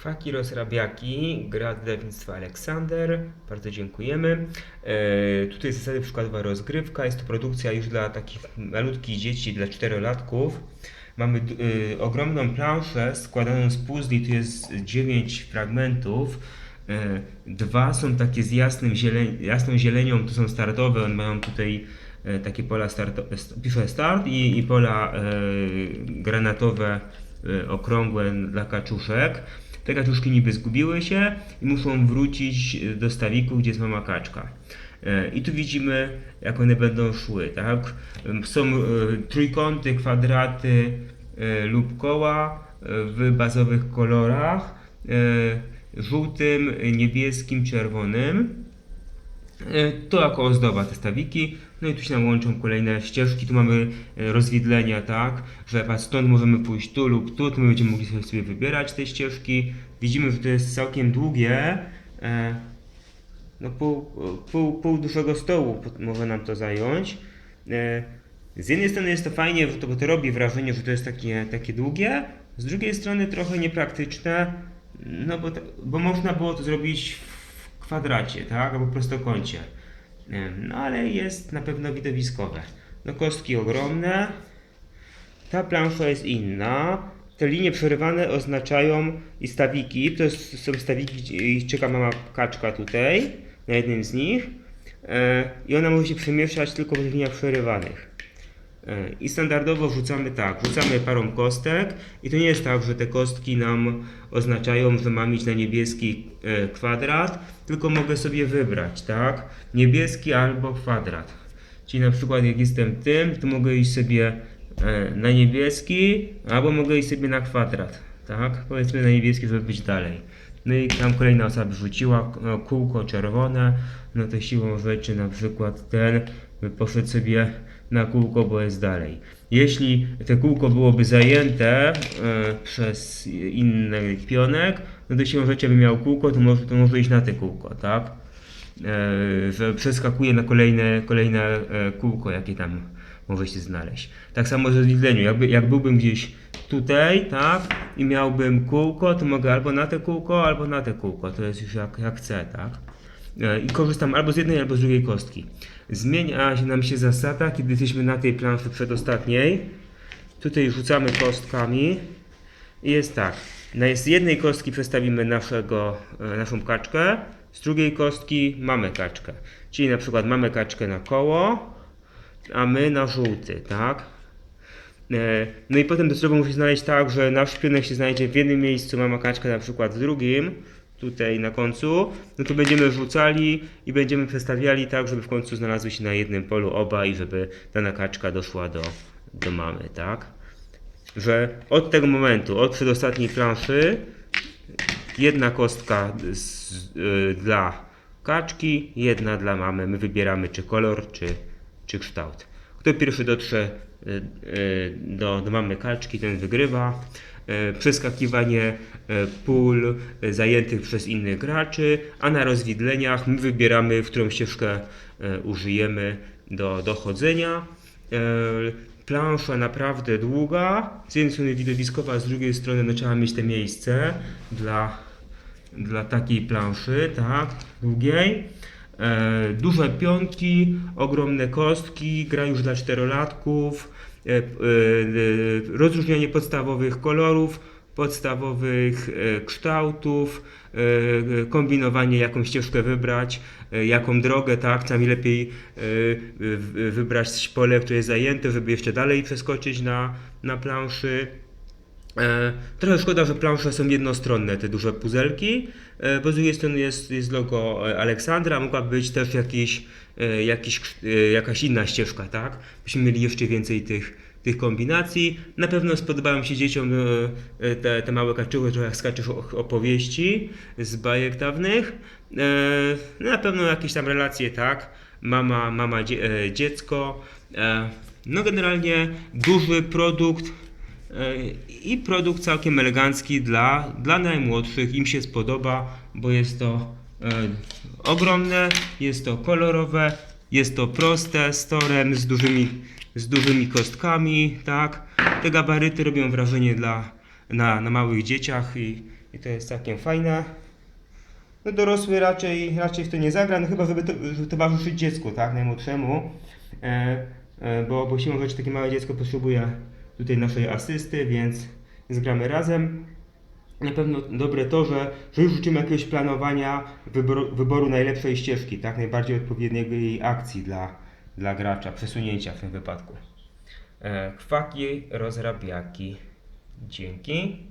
Kwaki rozrabiaki, gra wydawnictwa Aleksander, bardzo dziękujemy. E, tutaj zasady przykładowa rozgrywka, jest to produkcja już dla takich malutkich dzieci, dla czterolatków. Mamy y, ogromną planszę składaną z puzli, tu jest 9 fragmentów. E, dwa są takie z jasnym zieleń, jasną zielenią, to są startowe, one mają tutaj e, takie pola start, pisze start i, i pola e, granatowe e, okrągłe dla kaczuszek. Te kaczuszki niby zgubiły się i muszą wrócić do stawiku, gdzie jest mama kaczka. E, I tu widzimy, jak one będą szły, tak? Em, Są e, trójkąty, kwadraty e, lub koła e, w bazowych kolorach. e, Żółtym, niebieskim, czerwonym. E, To jako ozdoba te stawiki. No i tu się nam łączą kolejne ścieżki. Tu mamy e, rozwidlenia, tak, że stąd możemy pójść tu lub tu. Tu my będziemy mogli sobie, wybierać te ścieżki. Widzimy, że to jest całkiem długie. E, No pół, pół, pół dużego stołu może nam to zająć. Z jednej strony jest to fajnie, bo to, bo to robi wrażenie, że to jest takie, takie długie. Z drugiej strony trochę niepraktyczne, no bo, bo można było to zrobić w kwadracie, tak, albo prostokącie. No ale jest na pewno widowiskowe. No kostki ogromne. Ta plansza jest inna. Te linie przerywane oznaczają i stawiki. To są stawiki, gdzie- i czeka mama kaczka tutaj, na jednym z nich. E, I ona może się przemieszczać tylko w liniach przerywanych. E, I standardowo rzucamy tak, rzucamy parą kostek i to nie jest tak, że te kostki nam oznaczają, że mam iść na niebieski e, kwadrat, tylko mogę sobie wybrać, tak? Niebieski albo kwadrat. Czyli na przykład jak jestem tym, to mogę iść sobie e, na niebieski, albo mogę iść sobie na kwadrat, tak? Powiedzmy na niebieski, żeby być dalej. No i tam kolejna osoba wrzuciła e, kółko czerwone, no to siłą rzeczy na przykład ten poszedł sobie na kółko, bo jest dalej. Jeśli te kółko byłoby zajęte e, przez inny pionek, no to siłą rzeczy by miał kółko, to może, to może iść na te kółko, tak? E, że przeskakuje na kolejne, kolejne e, kółko, jakie tam może się znaleźć. Tak samo z rozwidleniu. Jakby, jak byłbym gdzieś tutaj, tak, i miałbym kółko, to mogę albo na te kółko, albo na te kółko. To jest już jak, jak chcę, tak. E, I korzystam albo z jednej, albo z drugiej kostki. Zmienia nam się zasada, kiedy jesteśmy na tej planszy przedostatniej. Tutaj rzucamy kostkami. I jest tak. Z jednej kostki przestawimy naszego, e, naszą kaczkę, z drugiej kostki mamy kaczkę. Czyli na przykład mamy kaczkę na koło, a my na żółty, tak? E, No i potem docelowo musi znaleźć tak, że nasz pionek się znajdzie w jednym miejscu, mama kaczka na przykład w drugim, tutaj na końcu, no to będziemy rzucali i będziemy przestawiali tak, żeby w końcu znalazły się na jednym polu oba i żeby dana kaczka doszła do, do mamy, tak? Że od tego momentu, od przedostatniej planszy, jedna kostka z, y, dla kaczki, jedna dla mamy. My wybieramy czy kolor, czy, czy kształt. Kto pierwszy dotrze y, y, do, do mamy kaczki, ten wygrywa. Y, Przeskakiwanie y, pól zajętych przez innych graczy, a na rozwidleniach my wybieramy, w którą ścieżkę y, użyjemy do dochodzenia. Plansza naprawdę długa, z jednej strony widowiskowa, z drugiej strony no, trzeba mieć te miejsce dla, dla takiej planszy, tak, długiej. E, duże pionki, ogromne kostki, gra już dla czterolatków, e, e, rozróżnianie podstawowych kolorów, podstawowych kształtów, kombinowanie jaką ścieżkę wybrać, jaką drogę, tak, czasami lepiej wybrać pole, które jest zajęte, żeby jeszcze dalej przeskoczyć na, na planszy. E, trochę szkoda, że plansze są jednostronne, te duże puzelki, e, bo z drugiej strony jest, jest logo e, Aleksandra, mogła być też jakiś, jakiś, jakaś inna ścieżka, tak? Byśmy mieli jeszcze więcej tych, tych kombinacji. Na pewno spodobają się dzieciom te, te małe kaczuchy, trochę jak skaczesz opowieści z bajek dawnych. No na pewno jakieś tam relacje, tak? Mama, mama dzie, dziecko. No generalnie duży produkt, I produkt całkiem elegancki dla, dla najmłodszych. Im się spodoba, bo jest to e, ogromne, jest to kolorowe, jest to proste, z torem, z dużymi, z dużymi kostkami, tak. Te gabaryty robią wrażenie dla, na, na małych dzieciach i, i to jest całkiem fajne. No dorosły raczej, raczej w to nie zagra, no chyba żeby, to, towarzyszyć dziecku, tak, najmłodszemu, e, e, bo, bo siłą rzeczy takie małe dziecko potrzebuje tutaj naszej asysty, więc, więc gramy razem. Na pewno dobre to, że, że już uczymy jakiegoś planowania wyboru, wyboru najlepszej ścieżki, tak, najbardziej odpowiedniego jej akcji dla, dla gracza, przesunięcia w tym wypadku. E, chwaki, rozrabiaki. Dzięki.